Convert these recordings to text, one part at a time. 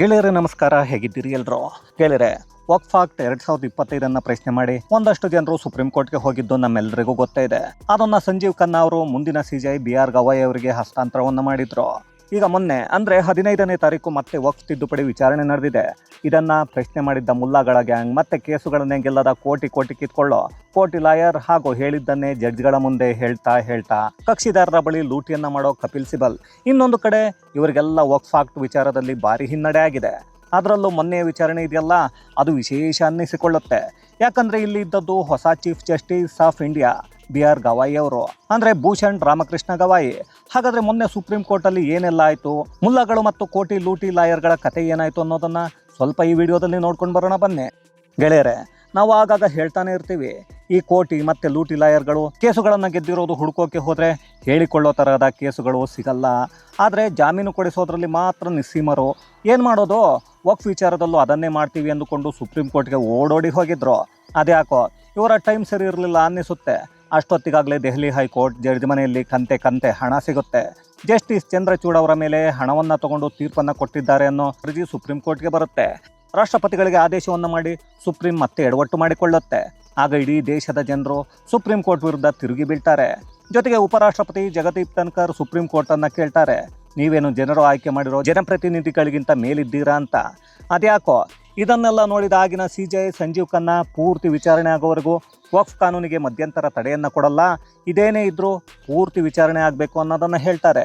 ಗೆಳೆಯರೇ, ನಮಸ್ಕಾರ. ಹೇಗಿದ್ದೀರಿ ಎಲ್ರು ಕೇಳಿರೆ ವಕ್ ಫಾಕ್ಟ್ ಎರಡ್ ಸಾವಿರದ ಇಪ್ಪತ್ತೈದನ್ನ ಪ್ರಶ್ನೆ ಮಾಡಿ ಒಂದಷ್ಟು ಜನರು ಸುಪ್ರೀಂ ಕೋರ್ಟ್ಗೆ ಹೋಗಿದ್ದು ನಮ್ಮೆಲ್ಲರಿಗೂ ಗೊತ್ತೇ ಇದೆ. ಅದನ್ನ ಸಂಜೀವ್ ಖನ್ನಾ ಅವರು, ಮುಂದಿನ ಸಿಜೈ ಬಿ ಆರ್ ಗವಾಯ್ ಅವರಿಗೆ ಹಸ್ತಾಂತರವನ್ನ ಮಾಡಿದ್ರು. ಈಗ ಮೊನ್ನೆ, ಅಂದ್ರೆ ಹದಿನೈದನೇ ತಾರೀಕು ಮತ್ತೆ ವಕ್ಫ್ ತಿದ್ದುಪಡಿ ವಿಚಾರಣೆ ನಡೆದಿದೆ. ಇದನ್ನ ಪ್ರಶ್ನೆ ಮಾಡಿದ್ದ ಮುಲ್ಲಾಗಳ ಗ್ಯಾಂಗ್ ಮತ್ತೆ ಕೇಸುಗಳನ್ನೇ ಗೆಲ್ಲದ ಕೋಟಿ ಕೋಟಿ ಕಿತ್ಕೊಳ್ಳೋ ಕೋಟಿ ಲಾಯರ್ ಹಾಗೂ ಹೇಳಿದ್ದನ್ನೇ ಜಡ್ಜ್ಗಳ ಮುಂದೆ ಹೇಳ್ತಾ ಹೇಳ್ತಾ ಕಕ್ಷಿದಾರರ ಬಳಿ ಲೂಟಿಯನ್ನ ಮಾಡೋ ಕಪಿಲ್ ಸಿಬಲ್. ಇನ್ನೊಂದು ಕಡೆ ಇವರಿಗೆಲ್ಲ ವಕ್ಫ್ ಆಕ್ಟ್ ವಿಚಾರದಲ್ಲಿ ಭಾರಿ ಹಿನ್ನಡೆ ಆಗಿದೆ. ಅದರಲ್ಲೂ ಮೊನ್ನೆ ವಿಚಾರಣೆ ಇದೆಯಲ್ಲ, ಅದು ವಿಶೇಷ ಅನ್ನಿಸಿಕೊಳ್ಳುತ್ತೆ. ಯಾಕಂದ್ರೆ ಇಲ್ಲಿ ಇದ್ದದ್ದು ಹೊಸ chief justice of India. B R Gavai ಅವರು. ಅಂದ್ರೆ ಭೂಷಣ್ ರಾಮಕೃಷ್ಣ ಗವಾಯಿ. ಹಾಗಾದ್ರೆ ಮೊನ್ನೆ ಸುಪ್ರೀಂ ಕೋರ್ಟಲ್ಲಿ ಏನೆಲ್ಲ ಆಯ್ತು? ಮುಲ್ಲಗಳು ಮತ್ತು ಕೋಟಿ ಲೂಟಿ ಲಾಯರ್ಗಳ ಕತೆ ಏನಾಯ್ತು ಅನ್ನೋದನ್ನ ಸ್ವಲ್ಪ ಈ ವಿಡಿಯೋದಲ್ಲಿ ನೋಡ್ಕೊಂಡು ಬರೋಣ ಬನ್ನಿ. ಗೆಳೆಯರೆ, ನಾವು ಆಗಾಗ ಹೇಳ್ತಾನೆ ಇರ್ತೀವಿ, ಈ ಕೋಟಿ ಮತ್ತೆ ಲೂಟಿ ಲಾಯರ್ಗಳು ಕೇಸುಗಳನ್ನು ಗೆದ್ದಿರೋದು ಹುಡುಕೋಕೆ ಹೋದ್ರೆ ಹೇಳಿಕೊಳ್ಳೋ ತರಹದ ಕೇಸುಗಳು ಸಿಗಲ್ಲ. ಆದರೆ ಜಾಮೀನು ಕೊಡಿಸೋದ್ರಲ್ಲಿ ಮಾತ್ರ ನಿಸ್ಸೀಮರು. ಏನು ಮಾಡೋದು? ವಕ್ಫ್ ವಿಚಾರದಲ್ಲೂ ಅದನ್ನೇ ಮಾಡ್ತೀವಿ ಅಂದುಕೊಂಡು ಸುಪ್ರೀಂ ಕೋರ್ಟ್ಗೆ ಓಡೋಡಿ ಹೋಗಿದ್ರು. ಅದ್ಯಾಕೋ, ಇವರ ಟೈಮ್ ಸರಿ ಇರಲಿಲ್ಲ ಅನ್ನಿಸುತ್ತೆ. ಅಷ್ಟೊತ್ತಿಗಾಗಲೇ ದೆಹಲಿ ಹೈಕೋರ್ಟ್ ಜಡ್ಜ್ ಮನೆಯಲ್ಲಿ ಕಂತೆ ಕಂತೆ ಹಣ ಸಿಗುತ್ತೆ. ಜಸ್ಟಿಸ್ ಚಂದ್ರಚೂಡ್ ಅವರ ಮೇಲೆ ಹಣವನ್ನು ತಗೊಂಡು ತೀರ್ಪನ್ನು ಕೊಟ್ಟಿದ್ದಾರೆ ಅನ್ನೋ ಅರ್ಜಿ ಸುಪ್ರೀಂ ಕೋರ್ಟ್ಗೆ ಬರುತ್ತೆ. ರಾಷ್ಟ್ರಪತಿಗಳಿಗೆ ಆದೇಶವನ್ನು ಮಾಡಿ ಸುಪ್ರೀಂ ಮತ್ತೆ ಎಡವಟ್ಟು ಮಾಡಿಕೊಳ್ಳುತ್ತೆ. ಆಗ ಇಡೀ ದೇಶದ ಜನರು ಸುಪ್ರೀಂ ಕೋರ್ಟ್ ವಿರುದ್ಧ ತಿರುಗಿ ಬೀಳ್ತಾರೆ. ಜೊತೆಗೆ ಉಪರಾಷ್ಟ್ರಪತಿ ಜಗದೀಪ್ ಧನ್ಕರ್ ಸುಪ್ರೀಂ ಕೋರ್ಟ್ ಅನ್ನ ಕೇಳ್ತಾರೆ. ನೀವೇನು ಜನರು ಆಯ್ಕೆ ಮಾಡಿರೋ ಜನಪ್ರತಿನಿಧಿಗಳಿಗಿಂತ ಮೇಲಿದ್ದೀರಾ ಅಂತ? ಅದ್ಯಾಕೋ? ಇದನ್ನೆಲ್ಲ ನೋಡಿದ ಆಗಿನ ಸಿ ಜೆ ಸಂಜೀವ್ ಖನ್ನಾ ಪೂರ್ತಿ ವಿಚಾರಣೆ ಆಗೋವರೆಗೂ ವಕ್ಫ್ ಕಾನೂನಿಗೆ ಮಧ್ಯಂತರ ತಡೆಯನ್ನು ಕೊಡಲ್ಲ. ಇದೇನೇ ಇದ್ದರೂ ಪೂರ್ತಿ ವಿಚಾರಣೆ ಆಗಬೇಕು ಅನ್ನೋದನ್ನು ಹೇಳ್ತಾರೆ.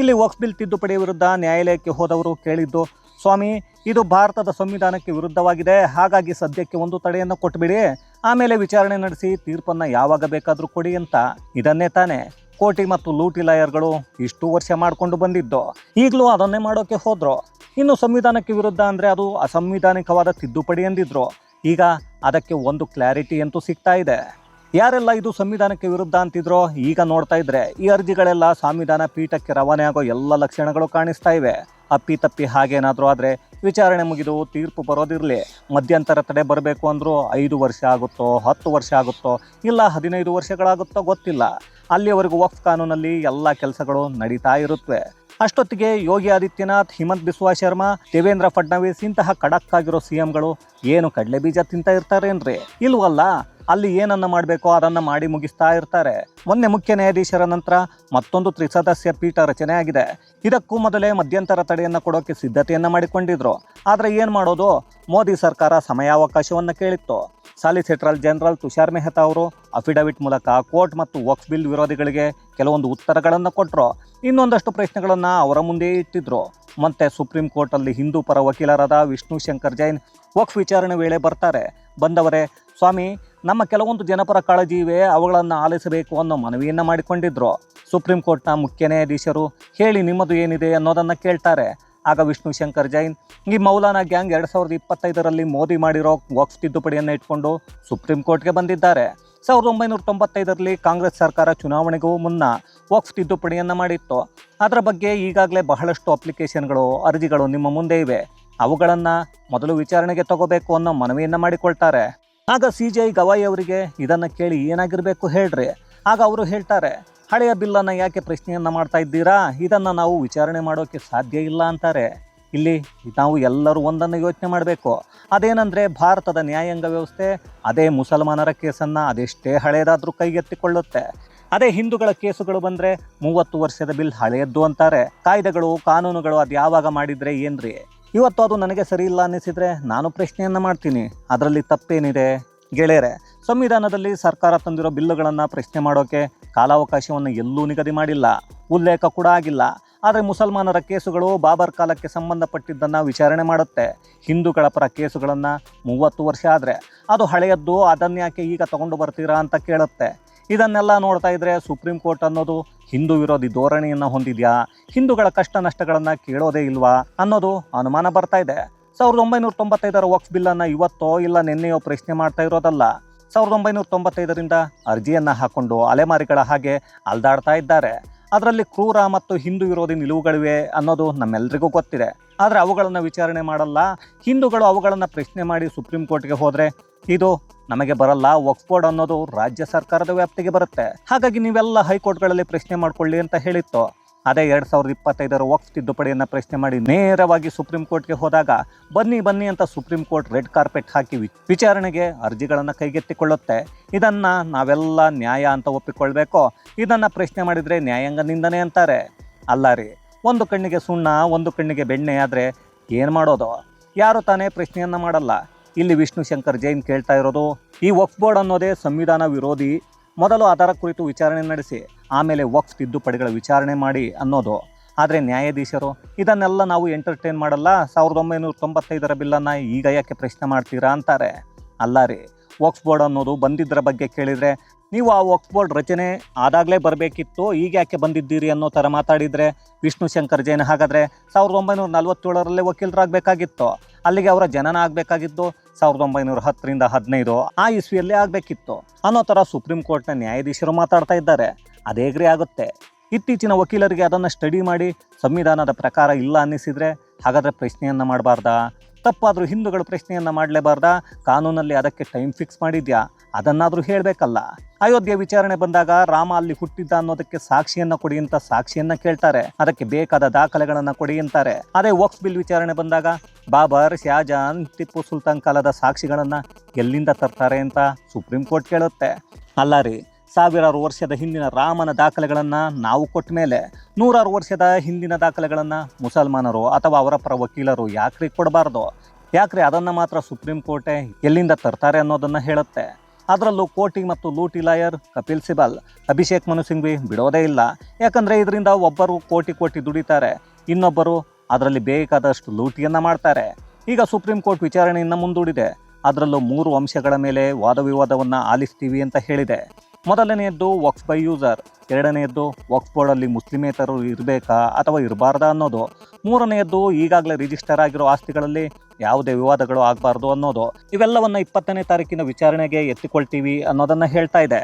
ಇಲ್ಲಿ ವಕ್ಫ್ ಬಿಲ್ ತಿದ್ದುಪಡಿ ವಿರುದ್ಧ ನ್ಯಾಯಾಲಯಕ್ಕೆ ಹೋದವರು ಕೇಳಿದ್ದು, ಸ್ವಾಮಿ, ಇದು ಭಾರತದ ಸಂವಿಧಾನಕ್ಕೆ ವಿರುದ್ಧವಾಗಿದೆ. ಹಾಗಾಗಿ ಸದ್ಯಕ್ಕೆ ಒಂದು ತಡೆಯನ್ನು ಕೊಟ್ಬಿಡಿ. ಆಮೇಲೆ ವಿಚಾರಣೆ ನಡೆಸಿ ತೀರ್ಪನ್ನು ಯಾವಾಗ ಬೇಕಾದರೂ ಕೊಡಿ ಅಂತ. ಇದನ್ನೇ ತಾನೇ. ಕೋಟಿ ಮತ್ತು ಲೂಟಿ ಲಾಯರ್ಗಳು ಇಷ್ಟು ವರ್ಷ ಮಾಡಿಕೊಂಡು ಬಂದಿದ್ದು. ಈಗಲೂ ಅದನ್ನೇ ಮಾಡೋಕ್ಕೆ ಹೋದ್ರು. ಇನ್ನು ಸಂವಿಧಾನಕ್ಕೆ ವಿರುದ್ಧ ಅಂದರೆ ಅದು ಅಸಂವಿಧಾನಿಕವಾದ ತಿದ್ದುಪಡಿ ಎಂದಿದ್ರು. ಈಗ ಅದಕ್ಕೆ ಒಂದು ಕ್ಲಾರಿಟಿ ಅಂತೂ ಸಿಗ್ತಾ ಇದೆ. ಯಾರೆಲ್ಲ ಇದು ಸಂವಿಧಾನಕ್ಕೆ ವಿರುದ್ಧ ಅಂತಿದ್ರೋ ಈಗ ನೋಡ್ತಾ ಇದ್ರೆ ಈ ಅರ್ಜಿಗಳೆಲ್ಲ ಸಂವಿಧಾನ ಪೀಠಕ್ಕೆ ರವಾನೆ ಆಗೋ ಎಲ್ಲ ಲಕ್ಷಣಗಳು ಕಾಣಿಸ್ತಾ ಇವೆ. ಅಪ್ಪಿ ತಪ್ಪಿ ಹಾಗೇನಾದರೂ ಆದರೆ ವಿಚಾರಣೆ ಮುಗಿದು ತೀರ್ಪು ಬರೋದಿರಲಿ. ಮಧ್ಯಂತರ ತಡೆ ಬರಬೇಕು ಅಂದರೂ ಐದು ವರ್ಷ ಆಗುತ್ತೋ, ಹತ್ತು ವರ್ಷ ಆಗುತ್ತೋ, ಇಲ್ಲ ಹದಿನೈದು ವರ್ಷಗಳಾಗುತ್ತೋ ಗೊತ್ತಿಲ್ಲ. ಅಲ್ಲಿಯವರೆಗೂ ವಕ್ಫ್ ಕಾನೂನಲ್ಲಿ ಎಲ್ಲ ಕೆಲಸಗಳು ನಡೀತಾ ಇರುತ್ತವೆ. ಅಷ್ಟೊತ್ತಿಗೆ ಯೋಗಿ ಆದಿತ್ಯನಾಥ್, ಹಿಮಂತ್ ಬಿಸ್ವಾ ಶರ್ಮಾ, ದೇವೇಂದ್ರ ಫಡ್ನವೀಸ್ ಇಂತಹ ಖಡಕ್ ಆಗಿರೋ ಸಿ ಎಂಗಳು ಏನು ಕಡಲೆ ಬೀಜ ತಿಂತ ಇರ್ತಾರೇನ್ರಿ? ಇಲ್ವಲ್ಲ, ಅಲ್ಲಿ ಏನನ್ನ ಮಾಡಬೇಕೋ ಅದನ್ನ ಮಾಡಿ ಮುಗಿಸ್ತಾ ಇರ್ತಾರೆ. ಮೊನ್ನೆ ಮುಖ್ಯ ನ್ಯಾಯಾಧೀಶರ ನಂತರ ಮತ್ತೊಂದು ತ್ರಿಸದಸ್ಯ ಪೀಠ ರಚನೆ ಆಗಿದೆ. ಇದಕ್ಕೂ ಮೊದಲೇ ಮಧ್ಯಂತರ ತಡೆಯನ್ನು ಕೊಡೋಕೆ ಸಿದ್ಧತೆಯನ್ನ ಮಾಡಿಕೊಂಡಿದ್ರು. ಆದರೆ ಏನು ಮಾಡೋದು? ಮೋದಿ ಸರ್ಕಾರ ಸಮಯಾವಕಾಶವನ್ನ ಕೇಳಿತ್ತು. ಸಾಲಿಸಿಟರಲ್ ಜನರಲ್ ತುಷಾರ್ ಮೆಹ್ತಾ ಅವರು ಅಫಿಡವಿಟ್ ಮೂಲಕ ಕೋರ್ಟ್ ಮತ್ತು ವಕ್ಫ್ ಬಿಲ್ ವಿರೋಧಿಗಳಿಗೆ ಕೆಲವೊಂದು ಉತ್ತರಗಳನ್ನು ಕೊಟ್ಟರು ಇನ್ನೊಂದಷ್ಟು ಪ್ರಶ್ನೆಗಳನ್ನು ಅವರ ಮುಂದೆ ಇಟ್ಟಿದ್ರು. ಮತ್ತೆ ಸುಪ್ರೀಂ ಕೋರ್ಟಲ್ಲಿ ಹಿಂದೂ ಪರ ವಕೀಲರಾದ ವಿಷ್ಣು ಶಂಕರ್ ಜೈನ್ ವಕ್ಫ್ ವಿಚಾರಣೆ ವೇಳೆ ಬರ್ತಾರೆ. ಬಂದವರೇ, ಸ್ವಾಮಿ, ನಮ್ಮ ಕೆಲವೊಂದು ಜನಪರ ಕಾಳಜಿ ಇವೆ, ಅವುಗಳನ್ನು ಆಲಿಸಬೇಕು ಅನ್ನೋ ಮನವಿಯನ್ನು ಮಾಡಿಕೊಂಡಿದ್ರು. ಸುಪ್ರೀಂ ಕೋರ್ಟ್ನ ಮುಖ್ಯ ನ್ಯಾಯಾಧೀಶರು ಹೇಳಿ ನಿಮ್ಮದು ಏನಿದೆ ಅನ್ನೋದನ್ನು ಕೇಳ್ತಾರೆ. ಆಗ ವಿಷ್ಣು ಶಂಕರ್ ಜೈನ್, ಈ ಮೌಲಾನಾ ಗ್ಯಾಂಗ್ ಎರಡು ಸಾವಿರದ ಇಪ್ಪತ್ತೈದರಲ್ಲಿ ಮೋದಿ ಮಾಡಿರೋ ವಾಕ್ಸ್ ತಿದ್ದುಪಡಿಯನ್ನು ಇಟ್ಕೊಂಡು ಸುಪ್ರೀಂ ಕೋರ್ಟ್ಗೆ ಬಂದಿದ್ದಾರೆ. ಸಾವಿರದ ಒಂಬೈನೂರ ತೊಂಬತ್ತೈದರಲ್ಲಿ ಕಾಂಗ್ರೆಸ್ ಸರ್ಕಾರ ಚುನಾವಣೆಗೂ ಮುನ್ನ ವಾಕ್ಸ್ ತಿದ್ದುಪಡಿಯನ್ನು ಮಾಡಿತ್ತು. ಅದರ ಬಗ್ಗೆ ಈಗಾಗಲೇ ಬಹಳಷ್ಟು ಅಪ್ಲಿಕೇಶನ್ಗಳು, ಅರ್ಜಿಗಳು ನಿಮ್ಮ ಮುಂದೆ ಇವೆ. ಅವುಗಳನ್ನು ಮೊದಲು ವಿಚಾರಣೆಗೆ ತಗೋಬೇಕು ಅನ್ನೋ ಮನವಿಯನ್ನು ಮಾಡಿಕೊಳ್ತಾರೆ. ಆಗ ಸಿ ಜಿ ಐ ಗವಾಯಿ ಅವರಿಗೆ ಇದನ್ನು ಕೇಳಿ ಏನಾಗಿರಬೇಕು ಹೇಳ್ರಿ. ಆಗ ಅವರು ಹೇಳ್ತಾರೆ ಹಳೆಯ ಬಿಲ್ಲನ್ನು ಯಾಕೆ ಪ್ರಶ್ನೆಯನ್ನು ಮಾಡ್ತಾ ಇದ್ದೀರಾ? ಇದನ್ನು ನಾವು ವಿಚಾರಣೆ ಮಾಡೋಕ್ಕೆ ಸಾಧ್ಯ ಇಲ್ಲ ಅಂತಾರೆ. ಇಲ್ಲಿ ನಾವು ಎಲ್ಲರೂ ಒಂದನ್ನು ಯೋಚನೆ ಮಾಡಬೇಕು. ಅದೇನೆಂದರೆ ಭಾರತದ ನ್ಯಾಯಾಂಗ ವ್ಯವಸ್ಥೆ, ಅದೇ ಮುಸಲ್ಮಾನರ ಕೇಸನ್ನು ಅದೆಷ್ಟೇ ಹಳೆಯದಾದರೂ ಕೈಗೆತ್ತಿಕೊಳ್ಳುತ್ತೆ. ಅದೇ ಹಿಂದೂಗಳ ಕೇಸುಗಳು ಬಂದರೆ ಮೂವತ್ತು ವರ್ಷದ ಬಿಲ್ ಹಳೆಯದ್ದು ಅಂತಾರೆ. ಕಾಯ್ದೆಗಳು, ಕಾನೂನುಗಳು ಅದು ಯಾವಾಗ ಮಾಡಿದರೆ ಏನ್ರಿ? ಇವತ್ತು ಅದು ನನಗೆ ಸರಿ ಇಲ್ಲ ಅನ್ನಿಸಿದ್ರೆ ನಾನು ಪ್ರಶ್ನೆಯನ್ನು ಮಾಡ್ತೀನಿ. ಅದರಲ್ಲಿ ತಪ್ಪೇನಿದೆ? ಗೆಳೆಯರೆ ಸಂವಿಧಾನದಲ್ಲಿ ಸರ್ಕಾರ ತಂದಿರೋ ಬಿಲ್ಲುಗಳನ್ನು ಪ್ರಶ್ನೆ ಮಾಡೋಕೆ ಕಾಲಾವಕಾಶವನ್ನು ಎಲ್ಲೂ ನಿಗದಿ ಮಾಡಿಲ್ಲ, ಉಲ್ಲೇಖ ಕೂಡ ಆಗಿಲ್ಲ. ಆದರೆ ಮುಸಲ್ಮಾನರ ಕೇಸುಗಳು ಬಾಬರ್ ಕಾಲಕ್ಕೆ ಸಂಬಂಧಪಟ್ಟಿದ್ದನ್ನು ವಿಚಾರಣೆ ಮಾಡುತ್ತೆ. ಹಿಂದೂಗಳ ಪರ ಕೇಸುಗಳನ್ನು ಮೂವತ್ತು ವರ್ಷ ಆದರೆ ಅದು ಹಳೆಯದ್ದು ಅದನ್ಯಾಕೆ ಈಗ ತಗೊಂಡು ಬರ್ತೀರಾ ಅಂತ ಕೇಳುತ್ತೆ. ಇದನ್ನೆಲ್ಲ ನೋಡ್ತಾ ಇದ್ರೆ ಸುಪ್ರೀಂ ಕೋರ್ಟ್ ಅನ್ನೋದು ಹಿಂದೂ ವಿರೋಧಿ ಧೋರಣೆಯನ್ನು ಹೊಂದಿದೆಯಾ? ಹಿಂದೂಗಳ ಕಷ್ಟ ನಷ್ಟಗಳನ್ನು ಕೇಳೋದೇ ಇಲ್ವಾ ಅನ್ನೋದು ಅನುಮಾನ ಬರ್ತಾ ಇದೆ. ಸಾವಿರದ ಒಂಬೈನೂರ ತೊಂಬತ್ತೈದರ ವಕ್ಫ್ ಬಿಲ್ಲನ್ನು ಇವತ್ತೋ ಇಲ್ಲ ನಿನ್ನೆಯೋ ಪ್ರಶ್ನೆ ಮಾಡ್ತಾ ಇರೋದಲ್ಲ. ಸಾವಿರದ ಒಂಬೈನೂರ ತೊಂಬತ್ತೈದರಿಂದ ಅರ್ಜಿಯನ್ನು ಹಾಕೊಂಡು ಅಲೆಮಾರಿಗಳ ಹಾಗೆ ಅಲ್ದಾಡ್ತಾ ಇದ್ದಾರೆ. ಅದರಲ್ಲಿ ಕ್ರೂರ ಮತ್ತು ಹಿಂದೂ ವಿರೋಧಿ ನಿಲುವುಗಳಿವೆ ಅನ್ನೋದು ನಮ್ಮೆಲ್ಲರಿಗೂ ಗೊತ್ತಿದೆ. ಆದರೆ ಅವುಗಳನ್ನು ವಿಚಾರಣೆ ಮಾಡಲ್ಲ. ಹಿಂದೂಗಳು ಅವುಗಳನ್ನು ಪ್ರಶ್ನೆ ಮಾಡಿ ಸುಪ್ರೀಂ ಕೋರ್ಟ್ಗೆ ಹೋದರೆ ಇದು ನಮಗೆ ಬರಲ್ಲ, ವಕ್ಫ್ ಅನ್ನೋದು ರಾಜ್ಯ ಸರ್ಕಾರದ ವ್ಯಾಪ್ತಿಗೆ ಬರುತ್ತೆ. ಹಾಗಾಗಿ ನೀವೆಲ್ಲ ಹೈಕೋರ್ಟ್ಗಳಲ್ಲಿ ಪ್ರಶ್ನೆ ಮಾಡಿಕೊಳ್ಳಿ ಅಂತ ಹೇಳಿತ್ತು. ಅದೇ ಎರಡು ಸಾವಿರದ ಇಪ್ಪತ್ತೈದರ ವಕ್ಫ್ ತಿದ್ದುಪಡಿಯನ್ನು ಪ್ರಶ್ನೆ ಮಾಡಿ ನೇರವಾಗಿ ಸುಪ್ರೀಂ ಕೋರ್ಟ್ಗೆ ಹೋದಾಗ ಬನ್ನಿ ಬನ್ನಿ ಅಂತ ಸುಪ್ರೀಂ ಕೋರ್ಟ್ ರೆಡ್ ಕಾರ್ಪೆಟ್ ಹಾಕಿ ವಿಚಾರಣೆಗೆ ಅರ್ಜಿಗಳನ್ನು ಕೈಗೆತ್ತಿಕೊಳ್ಳುತ್ತೆ. ಇದನ್ನ ನಾವೆಲ್ಲ ನ್ಯಾಯ ಅಂತ ಒಪ್ಪಿಕೊಳ್ಬೇಕು. ಇದನ್ನ ಪ್ರಶ್ನೆ ಮಾಡಿದ್ರೆ ನ್ಯಾಯಾಂಗ ನಿಂದನೆ ಅಂತಾರೆ. ಅಲ್ಲ ರೀ, ಒಂದು ಕಣ್ಣಿಗೆ ಸುಣ್ಣ, ಒಂದು ಕಣ್ಣಿಗೆ ಬೆಣ್ಣೆ ಆದ್ರೆ ಏನು ಮಾಡೋದು? ಯಾರು ತಾನೇ ಪ್ರಶ್ನೆಯನ್ನ ಮಾಡಲ್ಲ? ಇಲ್ಲಿ ವಿಷ್ಣು ಶಂಕರ್ ಜೈನ್ ಕೇಳ್ತಾ ಇರೋದು, ಈ ವಕ್ಫ್ ಬೋರ್ಡ್ ಅನ್ನೋದೇ ಸಂವಿಧಾನ ವಿರೋಧಿ ಮೊದಲು ಅದರ ಕುರಿತು ವಿಚಾರಣೆ ನಡೆಸಿ, ಆಮೇಲೆ ವಕ್ಫ್ ತಿದ್ದುಪಡಿಗಳ ವಿಚಾರಣೆ ಮಾಡಿ ಅನ್ನೋದು. ಆದರೆ ನ್ಯಾಯಾಧೀಶರು, ಇದನ್ನೆಲ್ಲ ನಾವು ಎಂಟರ್ಟೈನ್ ಮಾಡಲ್ಲ. ಸಾವಿರದ ಒಂಬೈನೂರ ತೊಂಬತ್ತೈದರ ಬಿಲ್ಲನ್ನು ಈಗ ಯಾಕೆ ಪ್ರಶ್ನೆ ಮಾಡ್ತೀರಾ ಅಂತಾರೆ. ಅಲ್ಲ ರೀ, ವಕ್ಫ್ ಬೋರ್ಡ್ ಅನ್ನೋದು ಬಂದಿದ್ದರ ಬಗ್ಗೆ ಕೇಳಿದರೆ ನೀವು ಆ ವಕ್ಫ್ ಬೋರ್ಡ್ ರಚನೆ ಆದಾಗಲೇ ಬರಬೇಕಿತ್ತು, ಈಗ ಯಾಕೆ ಬಂದಿದ್ದೀರಿ ಅನ್ನೋ ಥರ ಮಾತಾಡಿದರೆ ವಿಷ್ಣು ಶಂಕರ್ ಜೈನ್ ಹಾಗಾದರೆ ಸಾವಿರದ ಒಂಬೈನೂರ ನಲವತ್ತೇಳರಲ್ಲೇ ವಕೀಲರಾಗಬೇಕಾಗಿತ್ತು. ಅಲ್ಲಿಗೆ ಅವರ ಜನನ ಆಗಬೇಕಾಗಿತ್ತು, ಸಾವಿರದ ಒಂಬೈನೂರ ಹತ್ತರಿಂದ ಹದಿನೈದು ಆ ಇಸ್ವಿಯಲ್ಲೇ ಆಗಬೇಕಿತ್ತು ಅನ್ನೋ ಥರ ಸುಪ್ರೀಂ ಕೋರ್ಟ್ನ ನ್ಯಾಯಾಧೀಶರು ಮಾತಾಡ್ತಾ ಇದ್ದಾರೆ. ಅದೇಗ್ರಿ ಆಗುತ್ತೆ. ಇತ್ತೀಚಿನ ವಕೀಲರಿಗೆ ಅದನ್ನು ಸ್ಟಡಿ ಮಾಡಿ ಸಂವಿಧಾನದ ಪ್ರಕಾರ ಇಲ್ಲ ಅನ್ನಿಸಿದರೆ ಹಾಗಾದರೆ ಪ್ರಶ್ನೆಯನ್ನು ಮಾಡಬಾರ್ದಾ? ತಪ್ಪಾದರೂ ಹಿಂದೂಗಳು ಪ್ರಶ್ನೆಯನ್ನು ಮಾಡಲೇಬಾರ್ದಾ? ಕಾನೂನಲ್ಲಿ ಅದಕ್ಕೆ ಟೈಮ್ ಫಿಕ್ಸ್ ಮಾಡಿದ್ಯಾ? ಅದನ್ನಾದರೂ ಹೇಳಬೇಕಲ್ಲ. ಅಯೋಧ್ಯೆ ವಿಚಾರಣೆ ಬಂದಾಗ ರಾಮ ಅಲ್ಲಿ ಹುಟ್ಟಿದ್ದ ಅನ್ನೋದಕ್ಕೆ ಸಾಕ್ಷಿಯನ್ನ ಕೊಡಿ ಅಂತ ಸಾಕ್ಷಿಯನ್ನ ಕೇಳ್ತಾರೆ. ಅದಕ್ಕೆ ಬೇಕಾದ ದಾಖಲೆಗಳನ್ನ ಕೊಡಿ ಅಂತಾರೆ. ಅದೇ ವಕ್ಫ್ ಬಿಲ್ ವಿಚಾರಣೆ ಬಂದಾಗ ಬಾಬರ್ ಶಾಜಾನ್ ಟಿಪ್ಪು ಸುಲ್ತಾನ್ ಕಾಲದ ಸಾಕ್ಷಿಗಳನ್ನ ಎಲ್ಲಿಂದ ತರ್ತಾರೆ ಅಂತ ಸುಪ್ರೀಂ ಕೋರ್ಟ್ ಕೇಳುತ್ತೆ. ಅಲ್ಲ ರೀ ಸಾವಿರಾರು ವರ್ಷದ ಹಿಂದಿನ ರಾಮನ ದಾಖಲೆಗಳನ್ನು ನಾವು ಕೊಟ್ಟ ಮೇಲೆ ನೂರಾರು ವರ್ಷದ ಹಿಂದಿನ ದಾಖಲೆಗಳನ್ನು ಮುಸಲ್ಮಾನರು ಅಥವಾ ಅವರ ಪರ ವಕೀಲರು ಯಾಕ್ರಿ ಕೊಡಬಾರ್ದು? ಯಾಕ್ರಿ ಅದನ್ನು ಮಾತ್ರ ಸುಪ್ರೀಂ ಕೋರ್ಟೆ ಎಲ್ಲಿಂದ ತರ್ತಾರೆ ಅನ್ನೋದನ್ನು ಹೇಳುತ್ತೆ. ಅದರಲ್ಲೂ ಕೋಟಿ ಮತ್ತು ಲೂಟಿ ಲಾಯರ್ ಕಪಿಲ್ ಸಿಬಲ್, ಅಭಿಷೇಕ್ ಮನು ಸಿಂಘ್ವಿ ಬಿಡೋದೇ ಇಲ್ಲ. ಯಾಕಂದರೆ ಇದರಿಂದ ಒಬ್ಬರು ಕೋಟಿ ಕೋಟಿ ದುಡಿತಾರೆ, ಇನ್ನೊಬ್ಬರು ಅದರಲ್ಲಿ ಬೇಕಾದಷ್ಟು ಲೂಟಿಯನ್ನು ಮಾಡ್ತಾರೆ. ಈಗ ಸುಪ್ರೀಂ ಕೋರ್ಟ್ ವಿಚಾರಣೆಯನ್ನು ಮುಂದೂಡಿದೆ. ಅದರಲ್ಲೂ ಮೂರು ಅಂಶಗಳ ಮೇಲೆ ವಾದ ವಿವಾದವನ್ನು ಆಲಿಸ್ತೀವಿ ಅಂತ ಹೇಳಿದೆ. ಮೊದಲನೆಯದ್ದು ವಕ್ಸ್ ಬೈ ಯೂಸರ್ ಎರಡನೆಯದ್ದು ವಕ್ಸ್ ಬೋರ್ಡಲ್ಲಿ ಮುಸ್ಲಿಮೇತರರು ಇರಬೇಕಾ ಅಥವಾ ಇರಬಾರ್ದಾ ಅನ್ನೋದು, ಮೂರನೆಯದ್ದು ಈಗಾಗಲೇ ರಿಜಿಸ್ಟರ್ ಆಗಿರೋ ಆಸ್ತಿಗಳಲ್ಲಿ ಯಾವುದೇ ವಿವಾದಗಳು ಆಗಬಾರ್ದು ಅನ್ನೋದು. ಇವೆಲ್ಲವನ್ನು ಇಪ್ಪತ್ತನೇ ತಾರೀಕಿನ ವಿಚಾರಣೆಗೆ ಎತ್ತಿಕೊಳ್ತೀವಿ ಅನ್ನೋದನ್ನು ಹೇಳ್ತಾ ಇದೆ.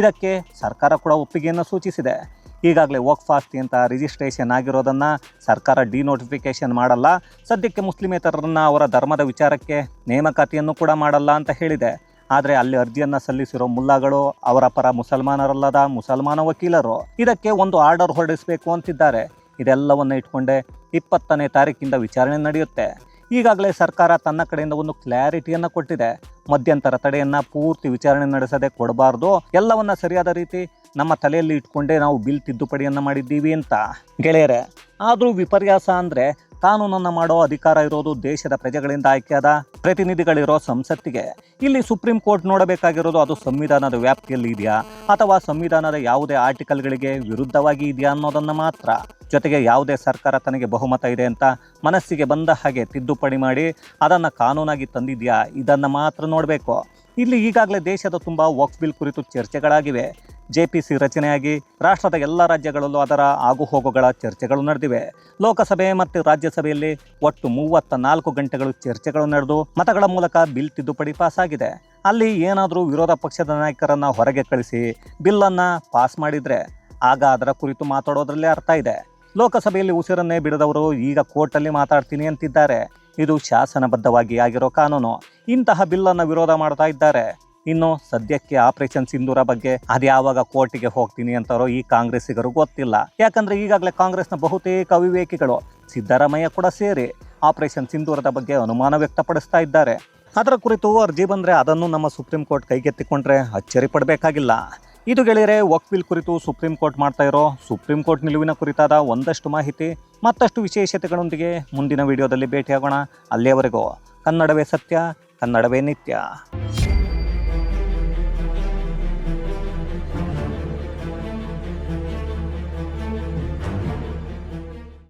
ಇದಕ್ಕೆ ಸರ್ಕಾರ ಕೂಡ ಒಪ್ಪಿಗೆಯನ್ನು ಸೂಚಿಸಿದೆ. ಈಗಾಗಲೇ ವಕ್ಫ್ ಆಸ್ತಿ ಅಂತ ರಿಜಿಸ್ಟ್ರೇಷನ್ ಆಗಿರೋದನ್ನು ಸರ್ಕಾರ ಡಿನೋಟಿಫಿಕೇಷನ್ ಮಾಡಲ್ಲ. ಸದ್ಯಕ್ಕೆ ಮುಸ್ಲಿಮೇತರರನ್ನ ಅವರ ಧರ್ಮದ ವಿಚಾರಕ್ಕೆ ನೇಮಕಾತಿಯನ್ನು ಕೂಡ ಮಾಡಲ್ಲ ಅಂತ ಹೇಳಿದೆ. ಆದರೆ ಅಲ್ಲಿ ಅರ್ಜಿಯನ್ನು ಸಲ್ಲಿಸಿರೋ ಮುಲ್ಲಾಗಳು ಅವರ ಪರ ಮುಸಲ್ಮಾನರಲ್ಲದ ಮುಸಲ್ಮಾನ ವಕೀಲರು. ಇದಕ್ಕೆ ಒಂದು ಆರ್ಡರ್ ಹೊರಡಿಸಬೇಕು ಅಂತಿದ್ದಾರೆ. ಇದೆಲ್ಲವನ್ನ ಇಟ್ಕೊಂಡೆ ಇಪ್ಪತ್ತನೇ ತಾರೀಕಿಂದ ವಿಚಾರಣೆ ನಡೆಯುತ್ತೆ. ಈಗಾಗಲೇ ಸರ್ಕಾರ ತನ್ನ ಕಡೆಯಿಂದ ಒಂದು ಕ್ಲಾರಿಟಿಯನ್ನು ಕೊಟ್ಟಿದೆ. ಮಧ್ಯಂತರ ತಡೆಯನ್ನು ಪೂರ್ತಿ ವಿಚಾರಣೆ ನಡೆಸದೆ ಕೊಡಬಾರ್ದು. ಎಲ್ಲವನ್ನ ಸರಿಯಾದ ರೀತಿ ನಮ್ಮ ತಲೆಯಲ್ಲಿ ಇಟ್ಕೊಂಡೇ ನಾವು ಬಿಲ್ ತಿದ್ದುಪಡಿಯನ್ನು ಮಾಡಿದ್ದೀವಿ ಅಂತ. ಗೆಳೆಯರೆ, ಆದರೂ ವಿಪರ್ಯಾಸ ಅಂದ್ರೆ ಕಾನೂನನ್ನ ಮಾಡೋ ಅಧಿಕಾರ ಇರೋದು ದೇಶದ ಪ್ರಜೆಗಳಿಂದ ಆಯ್ಕೆಯಾದ ಪ್ರತಿನಿಧಿಗಳಿರೋ ಸಂಸತ್ತಿಗೆ. ಇಲ್ಲಿ ಸುಪ್ರೀಂ ಕೋರ್ಟ್ ನೋಡಬೇಕಾಗಿರೋದು ಅದು ಸಂವಿಧಾನದ ವ್ಯಾಪ್ತಿಯಲ್ಲಿ ಇದೆಯಾ? ಅಥವಾ ಸಂವಿಧಾನದ ಯಾವುದೇ ಆರ್ಟಿಕಲ್ಗಳಿಗೆ ವಿರುದ್ಧವಾಗಿ ಇದೆಯಾ ಅನ್ನೋದನ್ನ ಮಾತ್ರ? ಜೊತೆಗೆ ಯಾವುದೇ ಸರ್ಕಾರ ತನಗೆ ಬಹುಮತ ಇದೆ ಅಂತ ಮನಸ್ಸಿಗೆ ಬಂದ ಹಾಗೆ ತಿದ್ದುಪಡಿ ಮಾಡಿ ಅದನ್ನು ಕಾನೂನಾಗಿ ತಂದಿದೆಯಾ? ಇದನ್ನು ಮಾತ್ರ ನೋಡಬೇಕು. ಇಲ್ಲಿ ಈಗಾಗಲೇ ದೇಶದ ತುಂಬ ವಕ್ಫ್ ಬಿಲ್ ಕುರಿತು ಚರ್ಚೆಗಳಾಗಿವೆ. ಜೆ ಪಿ ಸಿ ರಚನೆಯಾಗಿ ರಾಷ್ಟ್ರದ ಎಲ್ಲ ರಾಜ್ಯಗಳಲ್ಲೂ ಅದರ ಆಗುಹೋಗುಗಳ ಚರ್ಚೆಗಳು ನಡೆದಿವೆ. ಲೋಕಸಭೆ ಮತ್ತು ರಾಜ್ಯಸಭೆಯಲ್ಲಿ ಒಟ್ಟು ಮೂವತ್ತ ನಾಲ್ಕು ಗಂಟೆಗಳು ಚರ್ಚೆಗಳು ನಡೆದು ಮತಗಳ ಮೂಲಕ ಬಿಲ್ ತಿದ್ದುಪಡಿ ಪಾಸ್ ಆಗಿದೆ ಅಲ್ಲಿ ಏನಾದರೂ ವಿರೋಧ ಪಕ್ಷದ ನಾಯಕರನ್ನು ಹೊರಗೆ ಕಳಿಸಿ ಬಿಲ್ಲನ್ನು ಪಾಸ್ ಮಾಡಿದರೆ ಆಗ ಅದರ ಕುರಿತು ಮಾತಾಡೋದರಲ್ಲಿ ಅರ್ಥ ಇದೆ. ಲೋಕಸಭೆಯಲ್ಲಿ ಉಸಿರನ್ನೇ ಬಿಡದವರು ಈಗ ಕೋರ್ಟಲ್ಲಿ ಮಾತಾಡ್ತೀನಿ ಅಂತಿದ್ದಾರೆ. ಇದು ಶಾಸನಬದ್ಧವಾಗಿ ಆಗಿರೋ ಕಾನೂನು. ಇಂತಹ ಬಿಲ್ಲನ್ನು ವಿರೋಧ ಮಾಡ್ತಾ ಇದ್ದಾರೆ. ಇನ್ನು ಸದ್ಯಕ್ಕೆ ಆಪರೇಷನ್ ಸಿಂಧೂರ ಬಗ್ಗೆ ಅದ್ಯಾವಾಗ ಕೋರ್ಟಿಗೆ ಹೋಗ್ತೀನಿ ಅಂತಾರೋ ಈ ಕಾಂಗ್ರೆಸ್ಸಿಗರು ಗೊತ್ತಿಲ್ಲ. ಯಾಕಂದ್ರೆ ಈಗಾಗಲೇ ಕಾಂಗ್ರೆಸ್ನ ಬಹುತೇಕ ಅವಿವೇಕಿಗಳು ಸಿದ್ದರಾಮಯ್ಯ ಕೂಡ ಸೇರಿ ಆಪರೇಷನ್ ಸಿಂಧೂರದ ಬಗ್ಗೆ ಅನುಮಾನ ವ್ಯಕ್ತಪಡಿಸ್ತಾ ಇದ್ದಾರೆ. ಅದರ ಕುರಿತು ಅರ್ಜಿ ಬಂದರೆ ಅದನ್ನು ನಮ್ಮ ಸುಪ್ರೀಂ ಕೋರ್ಟ್ ಕೈಗೆತ್ತಿಕೊಂಡ್ರೆ ಅಚ್ಚರಿ ಪಡಬೇಕಾಗಿಲ್ಲ. ಇದು ಗೆಳೆಯರೆ ವಕ್ಫಿಲ್ ಕುರಿತು ಸುಪ್ರೀಂ ಕೋರ್ಟ್ ಮಾಡ್ತಾ ಇರೋ ಸುಪ್ರೀಂ ಕೋರ್ಟ್ ನಿಲುವಿನ ಕುರಿತಾದ ಒಂದಷ್ಟು ಮಾಹಿತಿ, ಮತ್ತಷ್ಟು ವಿಶೇಷತೆಗಳೊಂದಿಗೆ ಮುಂದಿನ ವಿಡಿಯೋದಲ್ಲಿ ಭೇಟಿಯಾಗೋಣ. ಅಲ್ಲಿಯವರೆಗೂ ಕನ್ನಡವೇ ಸತ್ಯ, ಕನ್ನಡವೇ ನಿತ್ಯ.